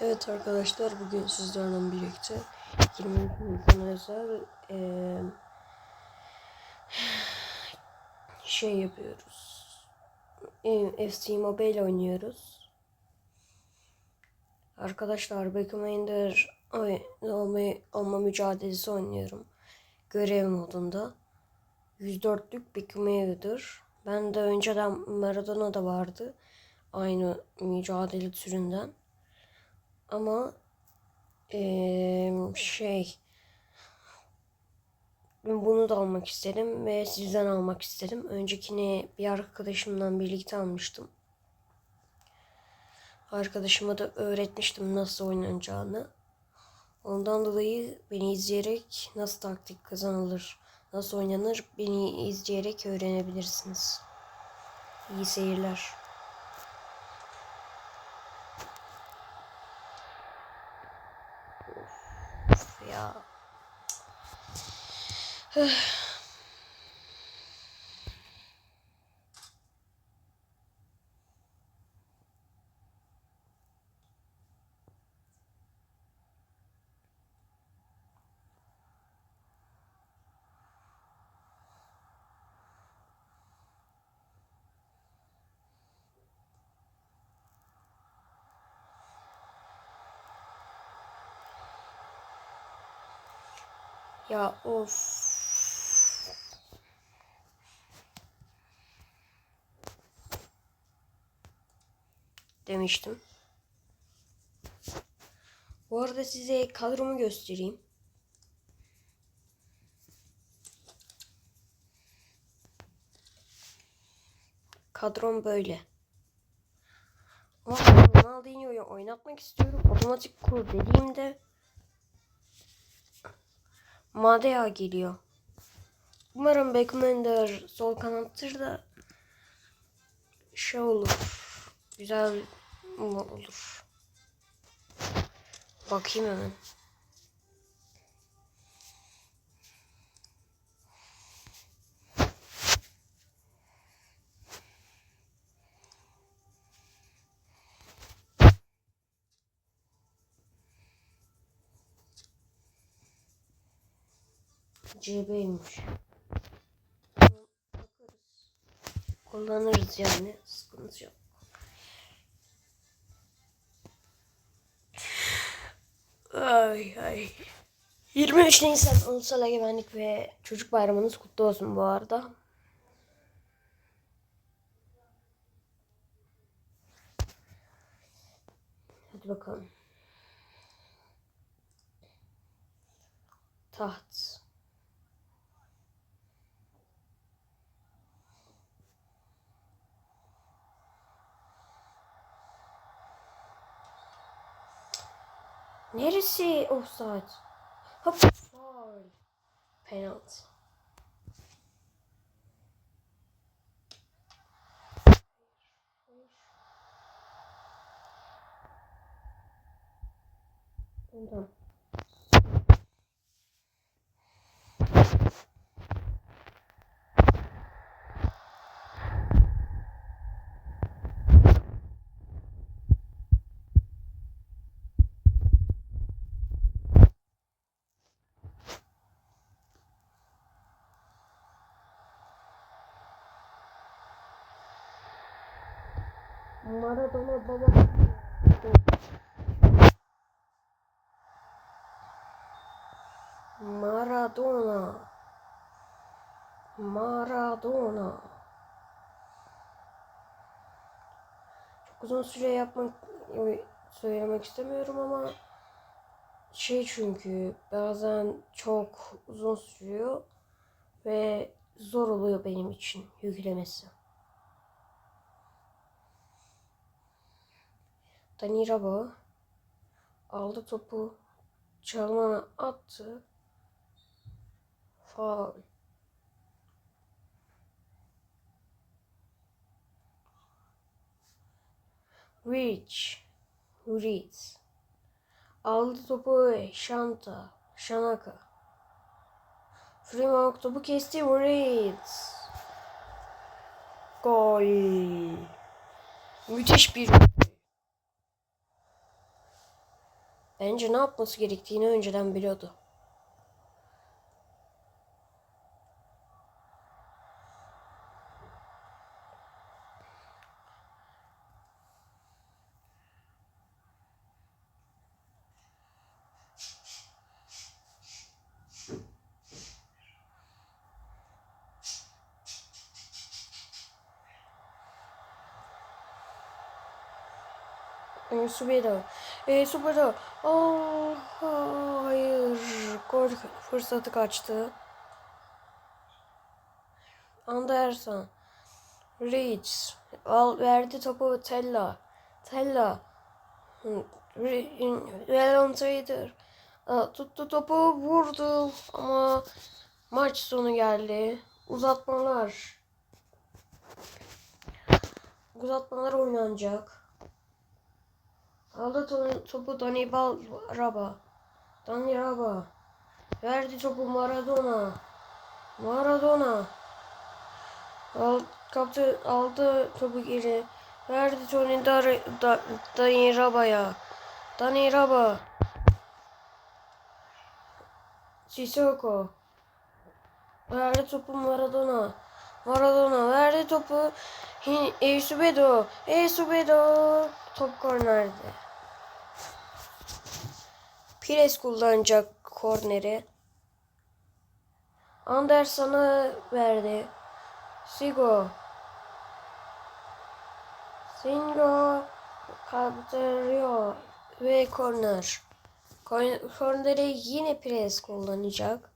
Evet arkadaşlar bugün sizlerle birlikte 23 Nisan özel şey yapıyoruz. FC Mobile oynuyoruz. Arkadaşlar Beckham Ender olma, olma mücadelesi oynuyorum. Görev modunda. 104'lük Beckham Ender'dır. Ben de önceden Maradona da vardı. Aynı mücadele türünden. Ama eee, şey bunu da almak istedim ve sizden almak istedim. Öncekini bir arkadaşımdan birlikte almıştım. Arkadaşıma da öğretmiştim nasıl oynanacağını. Ondan dolayı beni izleyerek nasıl taktik kazanılır, nasıl oynanır beni izleyerek öğrenebilirsiniz. İyi seyirler. Of ya. Ya of. Demiştim. Bu arada size kadromu göstereyim. Kadrom böyle. Ama Ronaldinho'yu oynatmak istiyorum. Otomatik kur dediğimde Madea geliyor. Umarım Beckmander sol kanattır da şey olur. Güzel olur. Bakayım hemen. CB'ymiş. Bakarız. Kullanırız yani. Sıkıntı yok. Ay ay. 23 Nisan Ulusal Egemenlik ve Çocuk Bayramınız kutlu olsun bu arada. Hadi bakalım. Taht. Neresi offside? Hop. Foul. Penalty. Tamam. Maradona baba. Maradona. Maradona. Çok uzun süre yapmak söylemek istemiyorum ama şey çünkü bazen çok uzun sürüyor ve zor oluyor benim için yüklemesi. Dani Rabo aldı topu çalmana attı. Faul. Rich. Reeds. Aldı topu Şanta. Şanaka. Fremont topu kesti Reeds. Gol. Müthiş bir Bence ne yapması gerektiğini önceden biliyordu. Ee, Subedo. Ee, Subedo. Aa, hayır. Gol fırsatı kaçtı. Anderson. Reeds. Al, verdi topu Tella. Tella. Velon Trader. Tuttu topu vurdu ama maç sonu geldi. Uzatmalar. Uzatmalar oynanacak. Aldı to- topu Dani Bal Raba. Dani Raba. Verdi topu Maradona. Maradona. Al, kaptı, aldı topu geri. Verdi Tony Dar, da, Dani Raba'ya. Dani Raba. Sissoko. Verdi topu Maradona. Maradona verdi topu Esubedo. Esubedo. Top kornerde. Pires kullanacak korneri. Anderson'a verdi. Sigo. Singo kaptırıyor ve korner. Korn- Korneri yine pres kullanacak.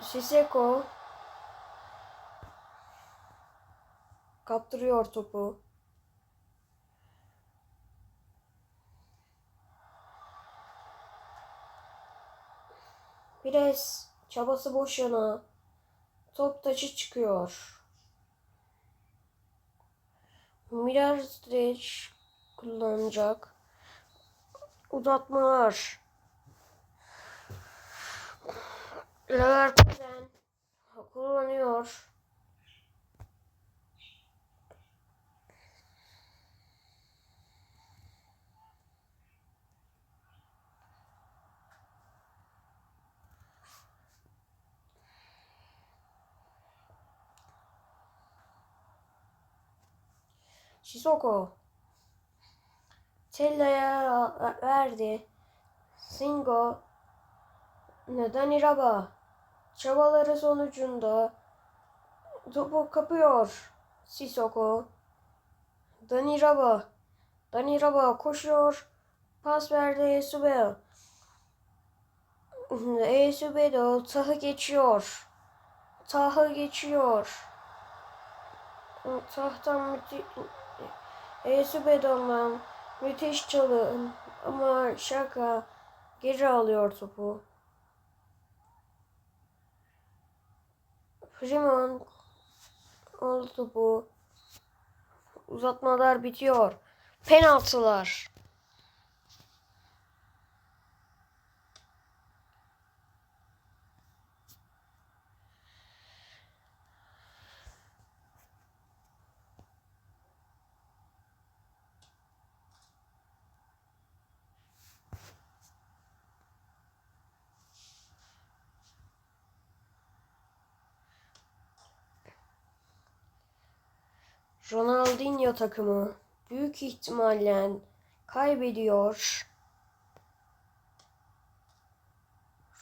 Siseko kaptırıyor topu. Pires çabası boşuna. Top taçı çıkıyor. Mirazdic kullanacak. Uzatmalar. Leverkusen kullanıyor. Sissoko. Tella'ya verdi. Singo. Neden Iraba? Çabaları sonucunda topu kapıyor. Sissoko. Dani Raba. Dani Raba koşuyor. Pas verdi Esubedo. Esubedo Tah'ı geçiyor. Tah'ı geçiyor. Tahtan müthiş Esubedo'dan müthiş çalı ama şaka geri alıyor topu. Fremont aldı topu. Uzatmalar bitiyor. Penaltılar. Ronaldinho takımı büyük ihtimalle kaybediyor.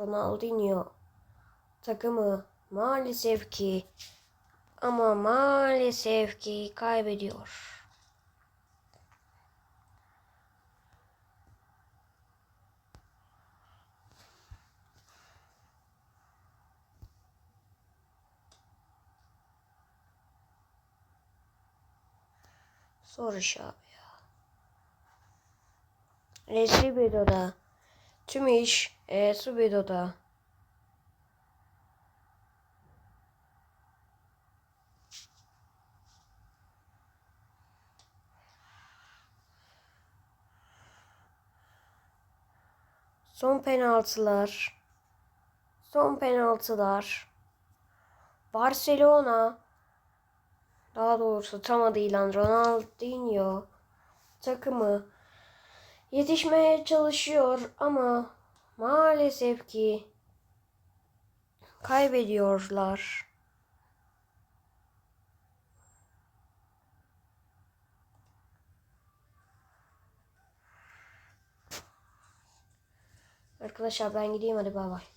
Ronaldinho takımı maalesef ki ama maalesef ki kaybediyor. Zor iş abi ya. Resibido'da. Tüm iş e, Subido'da. Son penaltılar. Son penaltılar. Barcelona daha doğrusu tam adıyla Ronaldinho takımı yetişmeye çalışıyor ama maalesef ki kaybediyorlar. Arkadaşlar ben gideyim hadi bay bay.